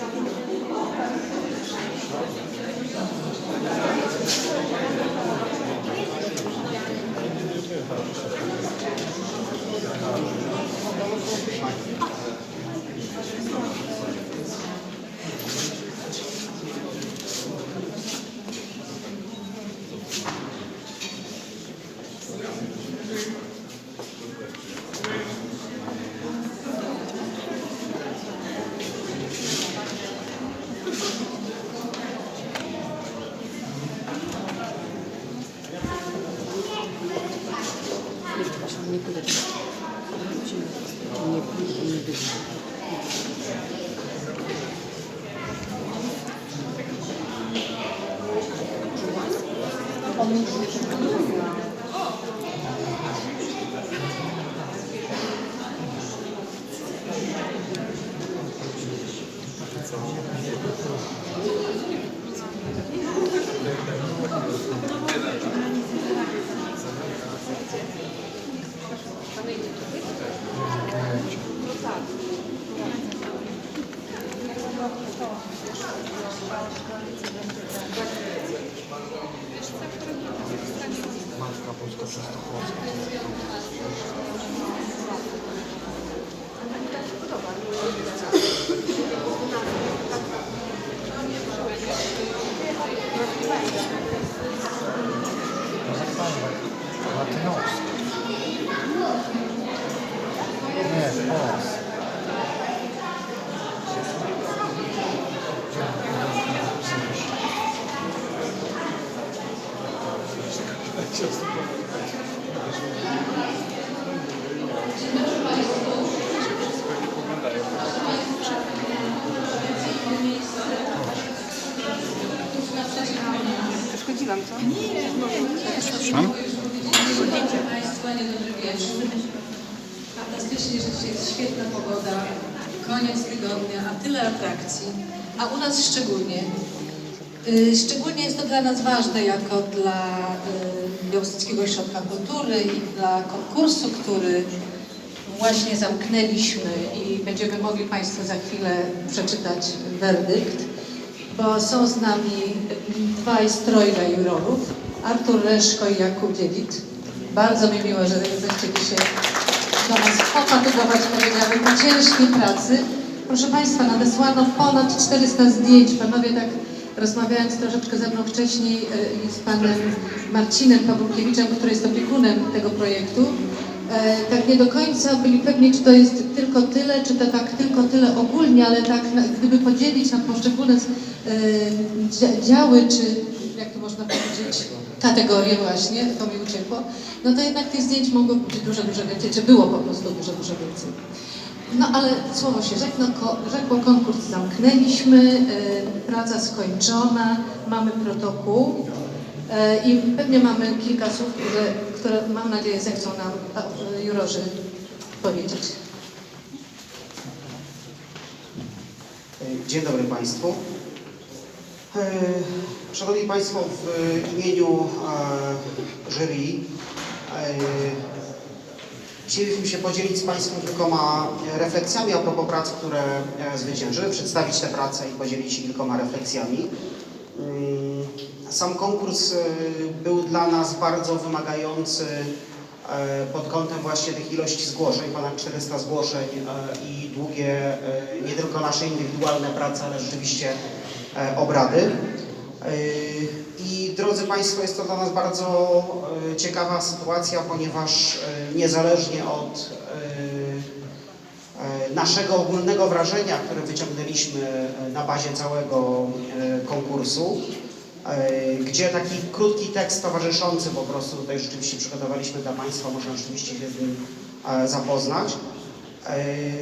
Nie Szczególnie jest to dla nas ważne jako dla y, Białostockiego Ośrodka Kultury i dla konkursu, który właśnie zamknęliśmy i będziemy mogli Państwo za chwilę przeczytać werdykt, bo są z nami dwaj strojga jurorów, Artur Reszko i Jakub Dziewit. Bardzo mi miło, że zechcieli się do nas pofatygować, powiedziałabym, po ciężkiej pracy. Proszę Państwa, nadesłano ponad 400 zdjęć. Panowie tak rozmawiając troszeczkę ze mną wcześniej e, z panem Marcinem Pawłukiewiczem, który jest opiekunem tego projektu, e, tak nie do końca byli pewni, czy to jest tylko tyle, czy to tak tylko tyle ogólnie, ale tak gdyby podzielić na poszczególne e, dzia- działy, czy jak to można powiedzieć, kategorie właśnie, to mi uciekło, no to jednak tych zdjęć mogło być dużo, dużo więcej, czy było po prostu dużo, dużo więcej. No ale słowo się rzekło, rzekło konkurs zamknęliśmy, e, praca skończona, mamy protokół e, i pewnie mamy kilka słów, które, które mam nadzieję zechcą nam e, jurorzy powiedzieć. Dzień dobry Państwu. E, Szanowni Państwo, w imieniu e, jury e, chcieliśmy się podzielić z Państwem kilkoma refleksjami a propos prac, które e, zwyciężyły, przedstawić te prace i podzielić się kilkoma refleksjami. Mm, Sam konkurs e, był dla nas bardzo wymagający e, pod kątem właśnie tych ilości zgłoszeń, ponad 400 zgłoszeń e, i długie, e, nie tylko nasze indywidualne prace, ale rzeczywiście e, obrady. E, I drodzy Państwo, jest to dla nas bardzo e, ciekawa sytuacja, ponieważ e, niezależnie od naszego ogólnego wrażenia, które wyciągnęliśmy na bazie całego konkursu, gdzie taki krótki tekst towarzyszący po prostu tutaj rzeczywiście przygotowaliśmy dla Państwa, można rzeczywiście się z nim zapoznać.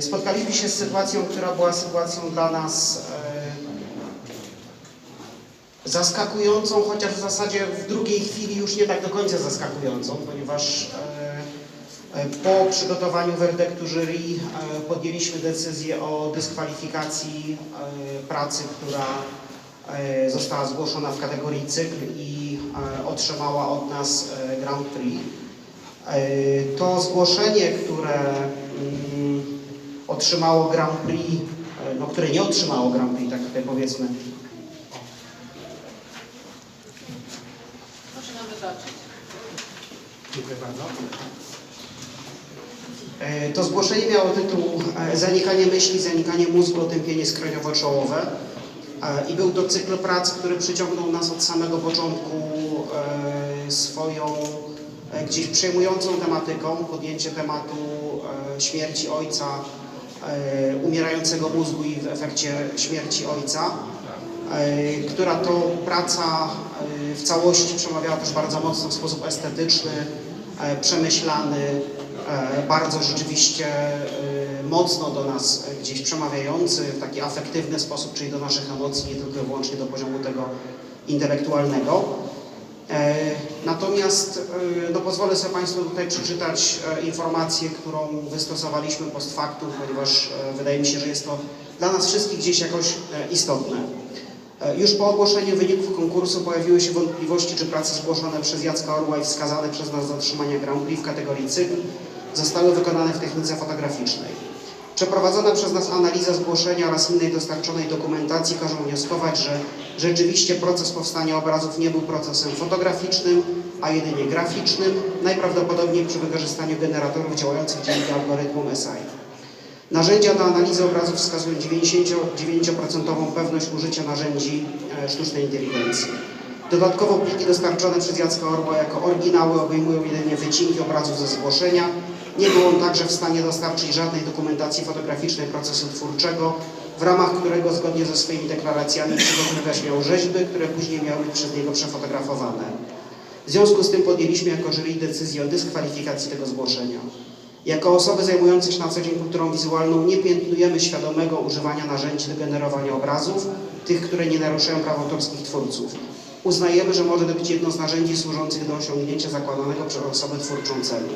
Spotkaliśmy się z sytuacją, która była sytuacją dla nas zaskakującą, chociaż w zasadzie w drugiej chwili już nie tak do końca zaskakującą, ponieważ e, e, po przygotowaniu werdyktu jury e, podjęliśmy decyzję o dyskwalifikacji pracy, która została zgłoszona w kategorii cykl i otrzymała od nas Grand Prix. To zgłoszenie, które mm, otrzymało Grand Prix, no, które nie otrzymało Grand Prix, tak tutaj powiedzmy. Dziękuję bardzo. E, To zgłoszenie miało tytuł e, Zanikanie myśli, zanikanie mózgu, otępienie skroniowo-czołowe. E, I był to cykl prac, który przyciągnął nas od samego początku swoją gdzieś przejmującą tematyką, podjęcie tematu śmierci ojca, umierającego mózgu i w efekcie śmierci ojca, która to praca w całości przemawiała też bardzo mocno w sposób estetyczny, przemyślany, e, bardzo rzeczywiście e, mocno do nas e, gdzieś przemawiający w taki afektywny sposób, czyli do naszych emocji, nie tylko i wyłącznie do poziomu tego intelektualnego. E, Natomiast e, no, pozwolę sobie Państwu tutaj przeczytać e, informację, którą wystosowaliśmy post factum, ponieważ e, wydaje mi się, że jest to dla nas wszystkich gdzieś jakoś e, istotne. E, Już po ogłoszeniu wyników konkursu pojawiły się wątpliwości, czy prace zgłoszone przez Jacka Orła i wskazane przez nas do otrzymania Grand Prix w kategorii cykl zostały wykonane w technice fotograficznej. Przeprowadzona przez nas analiza zgłoszenia oraz innej dostarczonej dokumentacji każe wnioskować, że rzeczywiście proces powstania obrazów nie był procesem fotograficznym, a jedynie graficznym, najprawdopodobniej przy wykorzystaniu generatorów działających dzięki algorytmom SI. Narzędzia do analizy obrazów wskazują 99% pewność użycia narzędzi e, sztucznej inteligencji. Dodatkowo pliki dostarczone przez Jacka Orła jako oryginały obejmują jedynie wycinki obrazów ze zgłoszenia. Nie był on także w stanie dostarczyć żadnej dokumentacji fotograficznej procesu twórczego, w ramach którego zgodnie ze swoimi deklaracjami przygotowywać miał rzeźby, które później miały być przez niego przefotografowane. W związku z tym podjęliśmy jako jury decyzję o dyskwalifikacji tego zgłoszenia. Jako osoby zajmujące się na co dzień kulturą wizualną nie piętnujemy świadomego używania narzędzi do generowania obrazów, tych, które nie naruszają praw autorskich twórców. Uznajemy, że może to być jedno z narzędzi służących do osiągnięcia zakładanego przez osobę twórczą celu.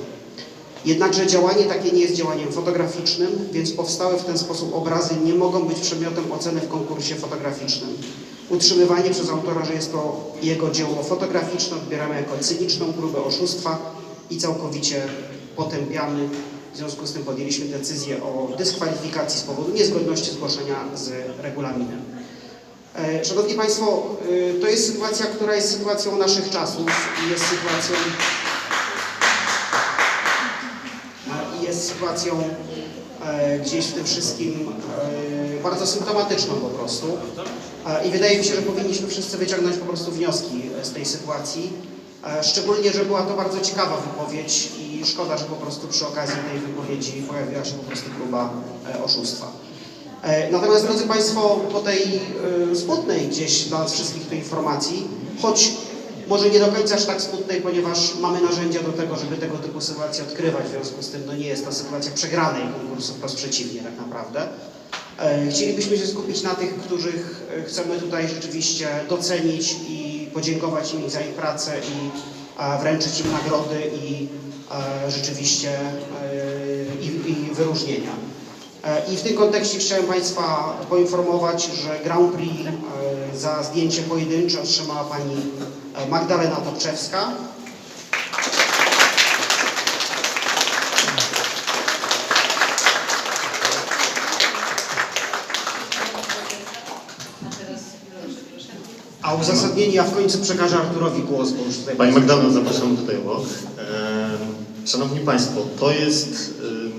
Jednakże działanie takie nie jest działaniem fotograficznym, więc powstałe w ten sposób obrazy nie mogą być przedmiotem oceny w konkursie fotograficznym. Utrzymywanie przez autora, że jest to jego dzieło fotograficzne odbieramy jako cyniczną próbę oszustwa i całkowicie potępiamy. W związku z tym podjęliśmy decyzję o dyskwalifikacji z powodu niezgodności zgłoszenia z regulaminem. E, Szanowni Państwo, y, to jest sytuacja, która jest sytuacją naszych czasów i jest sytuacją jest sytuacją e, gdzieś w tym wszystkim e, bardzo symptomatyczną po prostu. E, I wydaje mi się, że powinniśmy wszyscy wyciągnąć po prostu wnioski z tej sytuacji. E, Szczególnie, że była to bardzo ciekawa wypowiedź i szkoda, że po prostu przy okazji tej wypowiedzi pojawiła się po prostu próba e, oszustwa. E, Natomiast, drodzy Państwo, po tej smutnej gdzieś dla nas wszystkich tu informacji, choć może nie do końca aż tak smutnej, ponieważ mamy narzędzia do tego, żeby tego typu sytuacje odkrywać, w związku z tym no nie jest to sytuacja przegranej konkursu, wprost przeciwnie tak naprawdę. Chcielibyśmy się skupić na tych, których chcemy tutaj rzeczywiście docenić i podziękować im za ich pracę i e, wręczyć im nagrody i e, rzeczywiście e, i, i wyróżnienia. I w tym kontekście chciałem Państwa poinformować, że Grand Prix za zdjęcie pojedyncze otrzymała Pani Magdalena Topczewska. A teraz proszę, proszę. A uzasadnienie ja w końcu przekażę Arturowi głos, bo już tutaj... Pani Magdalena, zapraszam tutaj obok. Em, Szanowni Państwo, to jest em,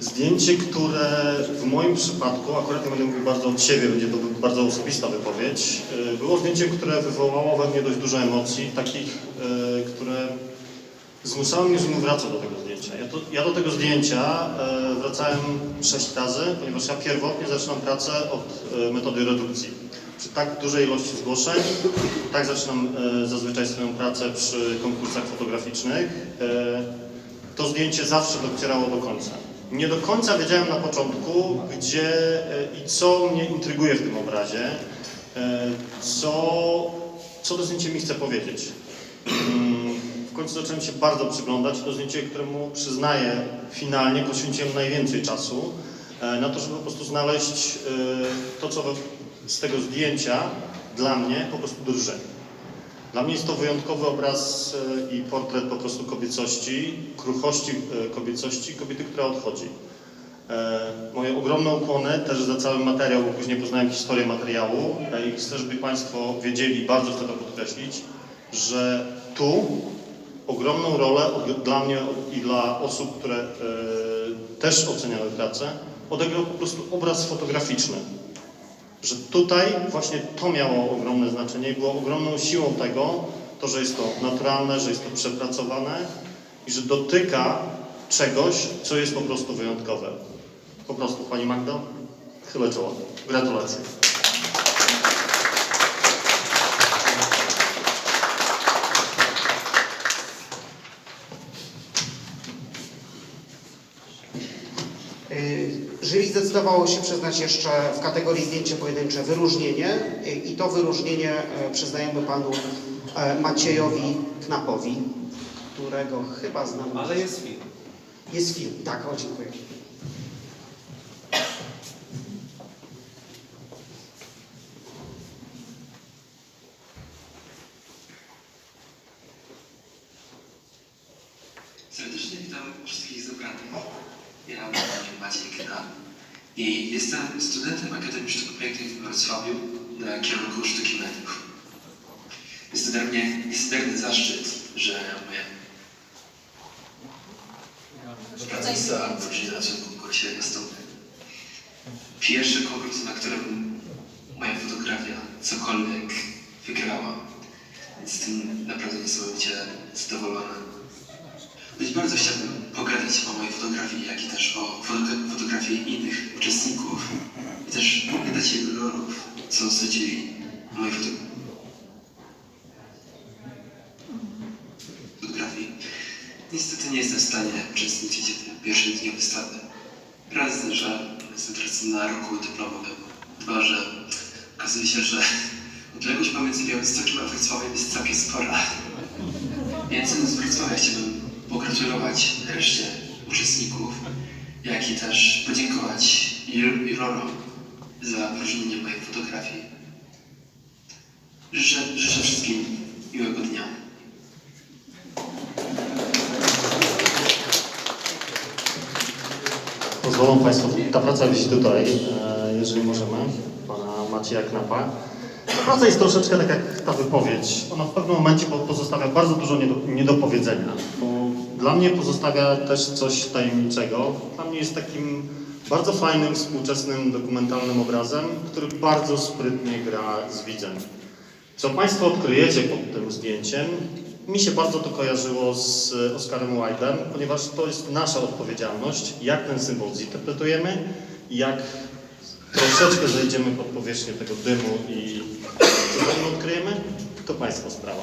zdjęcie, które w moim przypadku, akurat nie będę mówił bardzo od siebie, będzie to bardzo osobista wypowiedź, e, było zdjęciem, które wywołało we mnie dość dużo emocji, takich, e, które zmuszały mnie, żebym wracał do tego zdjęcia. Ja, to, ja do tego zdjęcia e, wracałem sześć razy, ponieważ ja pierwotnie zaczynam pracę od e, metody redukcji. Przy tak dużej ilości zgłoszeń, tak zaczynam e, zazwyczaj swoją pracę przy konkursach fotograficznych. E, to zdjęcie zawsze docierało do końca. Nie do końca wiedziałem na początku, gdzie e, i co mnie intryguje w tym obrazie, e, co, co to zdjęcie mi chce powiedzieć. Mm, W końcu zacząłem się bardzo przyglądać. To zdjęcie, któremu przyznaję, finalnie poświęciłem najwięcej czasu e, na to, żeby po prostu znaleźć e, to, co z tego zdjęcia dla mnie po prostu drży. Dla mnie jest to wyjątkowy obraz e, i portret po prostu kobiecości, kruchości e, kobiecości, kobiety, która odchodzi. E, moje ogromne ukłony też za cały materiał, bo później poznałem historię materiału i chcę, żeby Państwo wiedzieli, bardzo chcę to podkreślić, że tu ogromną rolę dla mnie i dla osób, które też oceniały pracę, odegrał po prostu obraz fotograficzny. Że tutaj właśnie to miało ogromne znaczenie i było ogromną siłą tego, to, że jest to naturalne, że jest to przepracowane i że dotyka czegoś, co jest po prostu wyjątkowe. Po prostu, Pani Magdo, chylę czoło. Gratulacje. Jury zdecydowało się przyznać jeszcze w kategorii zdjęcie pojedyncze wyróżnienie i to wyróżnienie e, przyznajemy panu e, Maciejowi Knapowi, którego chyba znam. Ale jest film. Jest film, tak, o dziękuję. Serdecznie witam wszystkich zebranych. Ja mam na imię Maciej Kna i jestem studentem Akademii Sztuk Pięknych w Wrocławiu na Jest to dla mnie niezmierny zaszczyt, że moja praca wróci na tym konkursie nastąpi. Pierwszy konkurs, na którym moja fotografia cokolwiek wygrała. Jestem naprawdę niesamowicie zadowolony. Być bardzo chciałbym pogadać o mojej fotografii, jak i też o fotogra- fotografii innych uczestników i też opowiadać jego lorów, co sądzili foto- fotografii. Niestety nie jestem w stanie uczestniczyć w pierwszym dniu wystawy. Raz, że jestem teraz na roku dyplomowym. Dwa, że okazuje się, że odległość pomiędzy Białymstokiem a Wrocławiem jest całkiem spora. Więc z Wrocławia chciałbym pogratulować reszcie uczestników, jak i też podziękować Jur- jurorom za wyróżnienie mojej fotografii. Życzę, życzę wszystkim miłego dnia. Pozwolą Państwo, ta praca wisi tutaj, e, jeżeli możemy, Pana Macieja Knapa. Ta praca jest troszeczkę tak jak ta wypowiedź. Ona w pewnym momencie po- pozostawia bardzo dużo nie do, nie do powiedzenia. Bo dla mnie pozostawia też coś tajemniczego. Dla mnie jest takim bardzo fajnym, współczesnym, dokumentalnym obrazem, który bardzo sprytnie gra z widzem. Co Państwo odkryjecie pod tym zdjęciem, mi się bardzo to kojarzyło z Oscarem Wilde'em, ponieważ to jest nasza odpowiedzialność, jak ten symbol zinterpretujemy, jak troszeczkę zejdziemy pod powierzchnię tego dymu i co nim odkryjemy, to Państwa sprawa.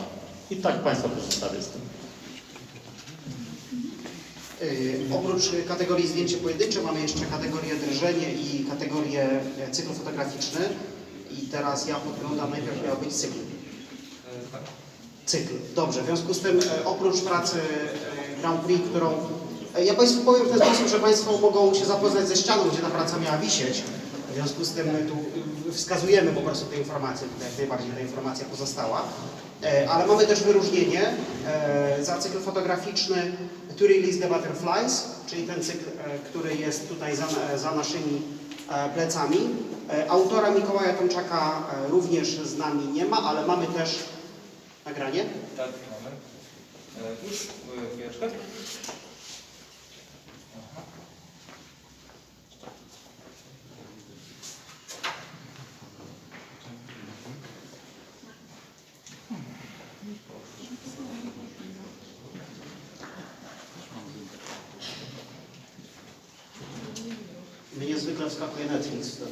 I tak Państwa pozostawię z tym. Y, Oprócz kategorii zdjęcie pojedyncze mamy jeszcze kategorię drżenie i kategorię e, cykl fotograficzny. I teraz ja podglądam, najpierw miał być cykl. Cykl. Dobrze, w związku z tym e, oprócz pracy e, Grand Prix, którą e, ja Państwu powiem w ten sposób, że Państwo mogą się zapoznać ze ścianą, gdzie ta praca miała wisieć. W związku z tym my tu wskazujemy po prostu te informacje, tutaj jak najbardziej ta informacja pozostała. Ale mamy też wyróżnienie za cykl fotograficzny To Release the Butterflies, czyli ten cykl, który jest tutaj za, za naszymi plecami. E, Autora Mikołaja Tomczaka e, również z nami nie ma, ale mamy też nagranie. Tak, mamy. E, Już, e, chwileczkę. Aha. Mnie niezwykle wskakuje Netflix wtedy.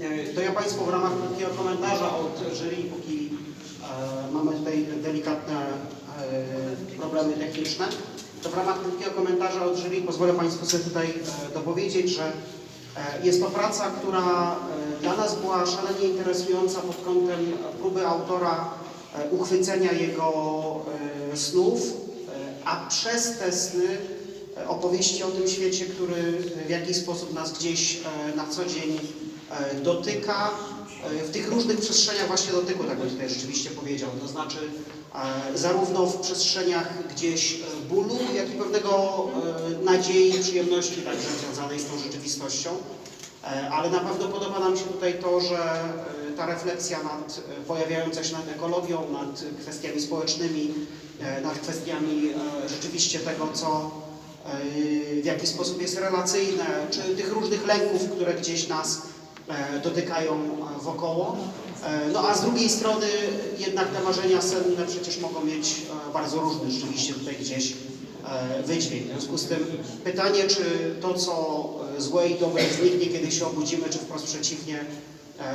E, To ja Państwu w ramach krótkiego komentarza od jury, póki e, mamy tutaj delikatne e, problemy techniczne, to w ramach krótkiego komentarza od jury. Pozwolę Państwu sobie tutaj e, dopowiedzieć, że e, jest to praca, która e, dla nas była szalenie interesująca pod kątem próby autora uchwycenia jego snów, a przez te sny opowieści o tym świecie, który w jakiś sposób nas gdzieś na co dzień dotyka, w tych różnych przestrzeniach właśnie dotyku, tak bym tutaj rzeczywiście powiedział, to znaczy zarówno w przestrzeniach gdzieś e, bólu, jak i pewnego e, nadziei, przyjemności także związanej z tą rzeczywistością. E, Ale na pewno podoba nam się tutaj to, że e, ta refleksja nad e, pojawiająca się nad ekologią, nad kwestiami społecznymi, e, nad kwestiami e, rzeczywiście tego, co e, w jaki sposób jest relacyjne, czy tych różnych lęków, które gdzieś nas e, dotykają e, wokoło. E, No a z drugiej strony jednak te marzenia senne przecież mogą mieć e, bardzo różny rzeczywiście tutaj gdzieś e, wydźwięk. W związku z tym pytanie, czy to, co złe i dobre zniknie, kiedy się obudzimy, czy wprost przeciwnie,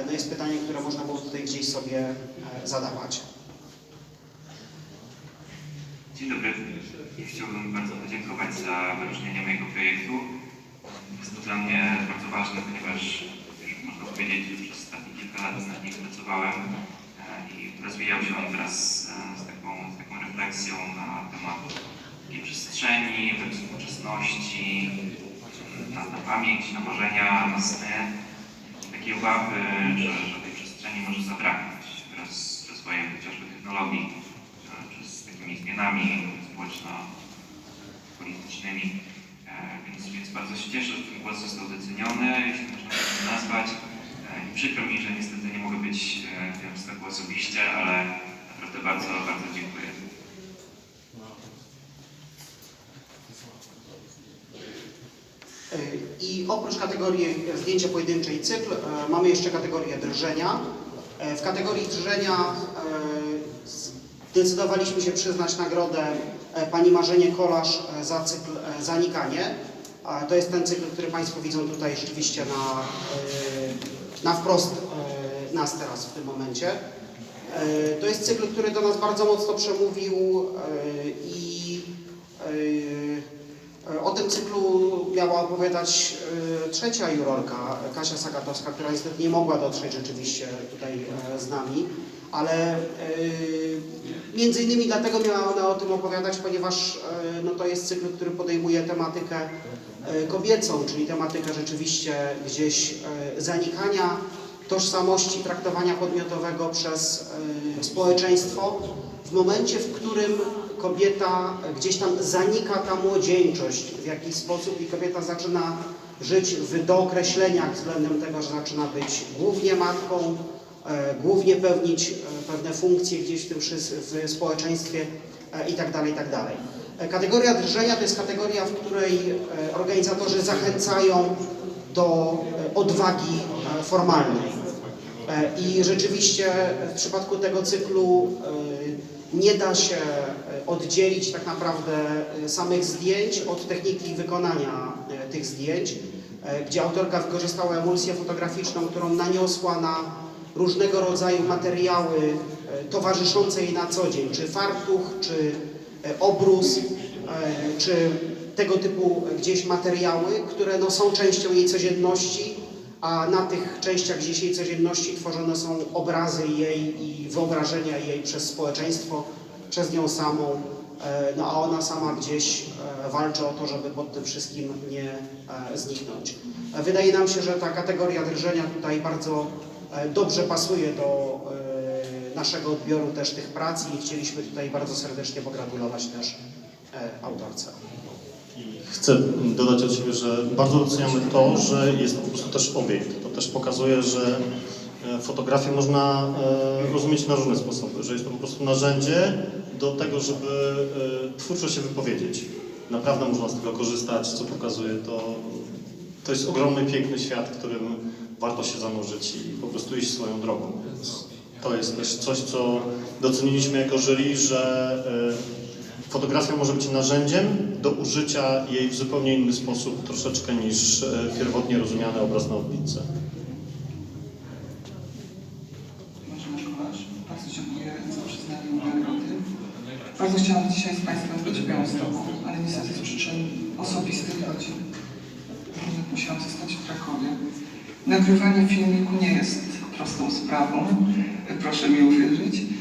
no jest pytanie, które można było tutaj gdzieś sobie zadawać. Dzień dobry. Chciałbym bardzo podziękować za wyróżnienie mojego projektu. Jest to dla mnie bardzo ważne, ponieważ można powiedzieć, że przez ostatnie kilka lat nim e, i rozwijał się on wraz e, z taką, z taką refleksją na temat takiej przestrzeni, współczesności, na, na pamięć, na marzenia, na sny. I takiej obawy, że, że tej przestrzeni może zabraknąć wraz z rozwojem chociażby technologii e, czy z takimi zmianami społeczno-politycznymi. E, Więc, więc bardzo się cieszę, że ten głos został doceniony, jeśli można tak to nazwać. E, I przykro mi, że niestety nie mogę być e, wiem z tego osobiście, ale naprawdę bardzo, bardzo dziękuję. I oprócz kategorii zdjęcia pojedyncze i cykl, e, mamy jeszcze kategorię drżenia. E, W kategorii drżenia e, zdecydowaliśmy się przyznać nagrodę pani Marzenie Kolasz e, za cykl Zanikanie. To jest ten cykl, który Państwo widzą tutaj rzeczywiście na, na wprost nas teraz w tym momencie. E, To jest cykl, który do nas bardzo mocno przemówił e, i e, o tym cyklu miała opowiadać trzecia jurorka, Kasia Sagatowska, która niestety nie mogła dotrzeć rzeczywiście tutaj z nami, ale między innymi dlatego miała ona o tym opowiadać, ponieważ no, to jest cykl, który podejmuje tematykę kobiecą, czyli tematykę rzeczywiście gdzieś zanikania tożsamości, traktowania podmiotowego przez e, społeczeństwo w momencie, w którym kobieta gdzieś tam zanika ta młodzieńczość w jakiś sposób i kobieta zaczyna żyć w dookreśleniach względem tego, że zaczyna być głównie matką, e, głównie pełnić e, pewne funkcje gdzieś w tym w społeczeństwie e, i tak tak Kategoria drżenia to jest kategoria, w której organizatorzy zachęcają do odwagi formalnej. E, I rzeczywiście w przypadku tego cyklu e, nie da się e, oddzielić tak naprawdę samych zdjęć od techniki wykonania tych zdjęć, gdzie autorka wykorzystała emulsję fotograficzną, którą naniosła na różnego rodzaju materiały towarzyszące jej na co dzień, czy fartuch, czy obrus, czy tego typu gdzieś materiały, które no, są częścią jej codzienności, a na tych częściach dzisiejszej codzienności tworzone są obrazy jej i wyobrażenia jej przez społeczeństwo, przez nią samą, e, no a ona sama gdzieś e, walczy o to, żeby pod tym wszystkim nie e, zniknąć. Wydaje nam się, że ta kategoria drżenia tutaj bardzo dobrze pasuje do naszego odbioru też tych prac i chcieliśmy tutaj bardzo serdecznie pogratulować też autorce. Chcę dodać od siebie, że bardzo doceniamy to, że jest po prostu też obiekt. To też pokazuje, że e, fotografię można e, rozumieć na różne sposoby, że jest to po prostu narzędzie do tego, żeby e, twórczo się wypowiedzieć. Naprawdę można z tego korzystać, co pokazuje to. To jest ogromny, piękny świat, którym warto się zanurzyć i po prostu iść swoją drogą. Więc to jest też coś, co doceniliśmy jako jury, że Fotografia może być narzędziem do użycia jej w zupełnie inny sposób, troszeczkę niż e, pierwotnie rozumiany obraz na odbitce. Bardzo chciałam dzisiaj z Państwem być w Białymstoku, ale niestety z przyczyn osobistych rodzin musiałam zostać w Krakowie. Nagrywanie filmiku nie jest prostą sprawą, proszę mi uwierzyć.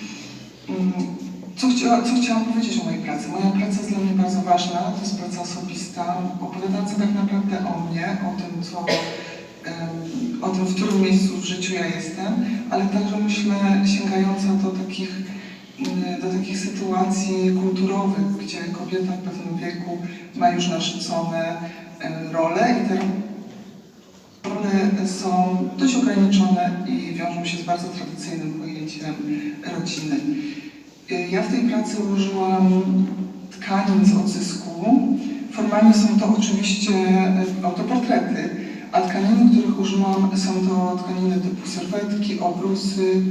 Co, chciała, co chciałam powiedzieć o mojej pracy? Moja praca jest dla mnie bardzo ważna, to jest praca osobista, opowiadająca tak naprawdę o mnie, o tym, co, o tym, w którym miejscu w życiu ja jestem, ale także myślę sięgająca do takich, do takich sytuacji kulturowych, gdzie kobieta w pewnym wieku ma już nasycone em, role i te role są dość ograniczone i wiążą się z bardzo tradycyjnym pojęciem rodziny. Y, Ja w tej pracy użyłam tkanin z odzysku. Formalnie są to oczywiście y, autoportrety, a tkaniny, których użyłam są to tkaniny typu serwetki, obrusy,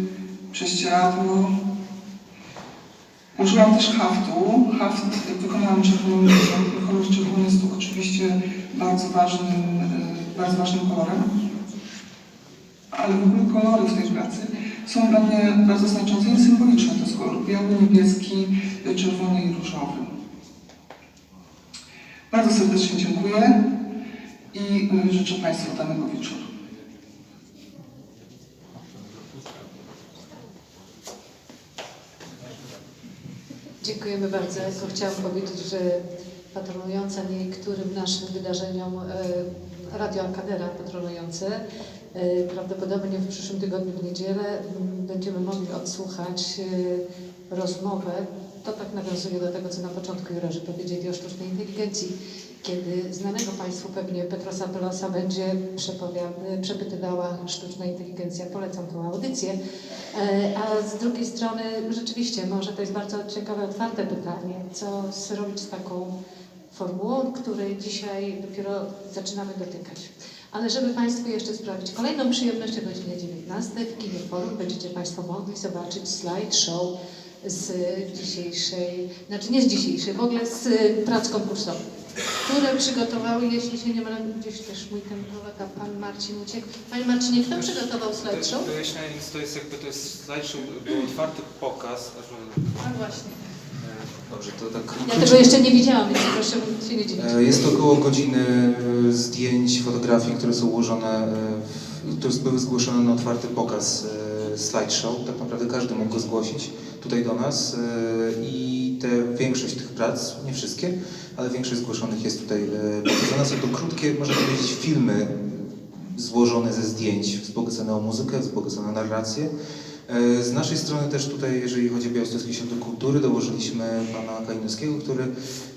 prześcieradło. Użyłam też haftu. Haft wykonałam czerwonym niczem. Kolor czerwony jest tu oczywiście bardzo ważnym, bardzo ważnym kolorem. Ale w ogóle kolory w tej pracy są dla mnie bardzo znaczące i symboliczne. To jest kolor biały, niebieski, y, czerwony i różowy. Bardzo serdecznie dziękuję i y, życzę Państwu danego wieczoru. Dziękujemy bardzo. Chciałam powiedzieć, że patronująca niektórym naszym wydarzeniom Radio Arkadera patronujące e, prawdopodobnie w przyszłym tygodniu w niedzielę będziemy mogli odsłuchać e, rozmowę. To tak nawiązuje do tego, co na początku jurorzy powiedzieli o sztucznej inteligencji, kiedy znanego Państwu pewnie Petrosa Pelosa będzie przepytywała sztuczna inteligencja. Polecam tą audycję. E, A z drugiej strony rzeczywiście może to jest bardzo ciekawe, otwarte pytanie, co zrobić z taką formułą, której dzisiaj dopiero zaczynamy dotykać. Ale żeby Państwu jeszcze sprawić kolejną przyjemność o godzinie 19 w Kinie Forum będziecie Państwo mogli zobaczyć slideshow z dzisiejszej, znaczy nie z dzisiejszej, w ogóle z prac konkursowych, które przygotowały, jeśli się nie mylę, gdzieś też mój ten kolega, Pan Marcin uciekł. Panie Marcinie, kto przygotował slideshow? Wyjaśniając, to jest jakby to jest slideshow, był otwarty pokaz, A właśnie. Dobrze, to tak Ja tego jeszcze nie widziałam, więc proszę się nie dziwić. E, Jest około godziny e, zdjęć, fotografii, które są ułożone, e, które były zgłoszone na otwarty pokaz slideshow. Tak naprawdę każdy mógł go zgłosić tutaj do nas i te, większość tych prac, nie wszystkie, ale większość zgłoszonych jest tutaj pokazana. Są to krótkie, można powiedzieć, filmy złożone ze zdjęć, wzbogacone o muzykę, wzbogacone o narrację. E, Z naszej strony też tutaj, jeżeli chodzi o Białostocki Święto Kultury, dołożyliśmy pana Kalinowskiego, który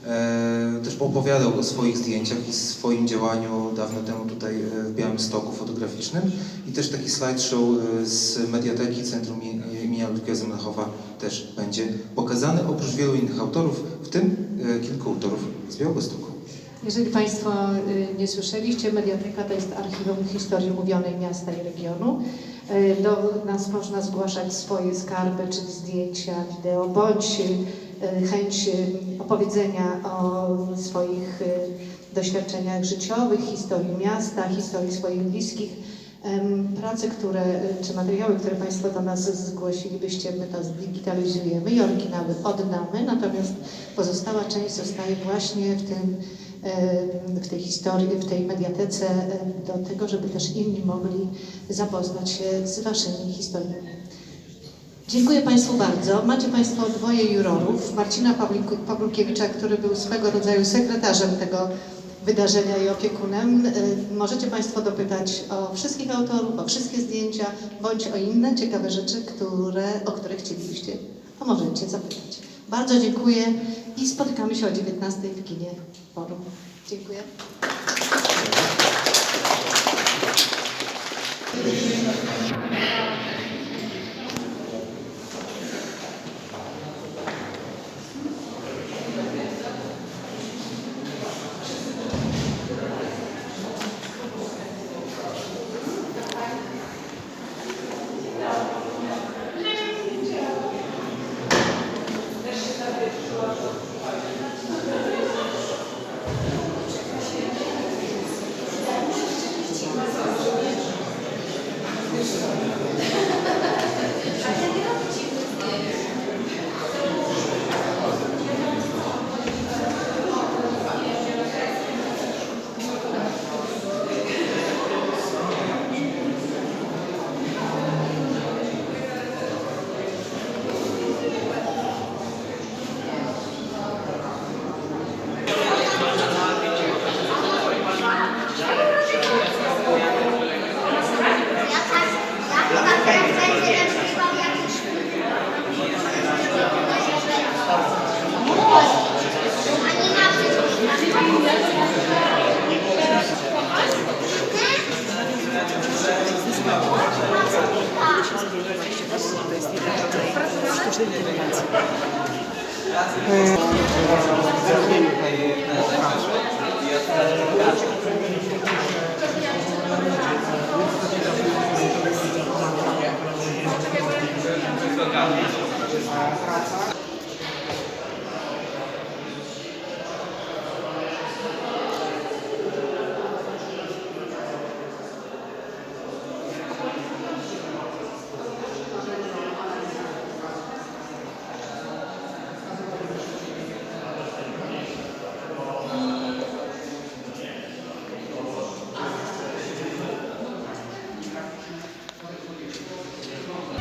e, też opowiadał o swoich zdjęciach i swoim działaniu dawno temu tutaj e, w Białymstoku fotograficznym i też taki slideshow z mediateki Centrum im- imienia Ludwika Zamenhofa też będzie pokazany, oprócz wielu innych autorów, w tym kilku autorów z Białegostoku. Jeżeli Państwo nie słyszeliście, Mediateka to jest archiwum historii mówionej miasta i regionu. Y, Do nas można zgłaszać swoje skarby, czyli zdjęcia, wideo, bądź y, chęć y, opowiedzenia o swoich doświadczeniach życiowych, historii miasta, historii swoich bliskich. Prace, które, czy materiały, które Państwo do nas zgłosilibyście, my to zdigitalizujemy i oryginały oddamy, natomiast pozostała część zostaje właśnie w tym w tej historii, w tej mediatece em, do tego, żeby też inni mogli zapoznać się z Waszymi historiami. Dziękuję Państwu bardzo. Macie Państwo dwoje jurorów. Marcina Pawlukiewicza, który był swego rodzaju sekretarzem tego wydarzenia i opiekunem. Y, Możecie Państwo dopytać o wszystkich autorów, o wszystkie zdjęcia, bądź o inne ciekawe rzeczy, które, o które chcielibyście, a możecie zapytać. Bardzo dziękuję i spotykamy się o 19 w kinie Forum. Dziękuję. To jest jeden rodzaj sztucznej inteligencji. Praca.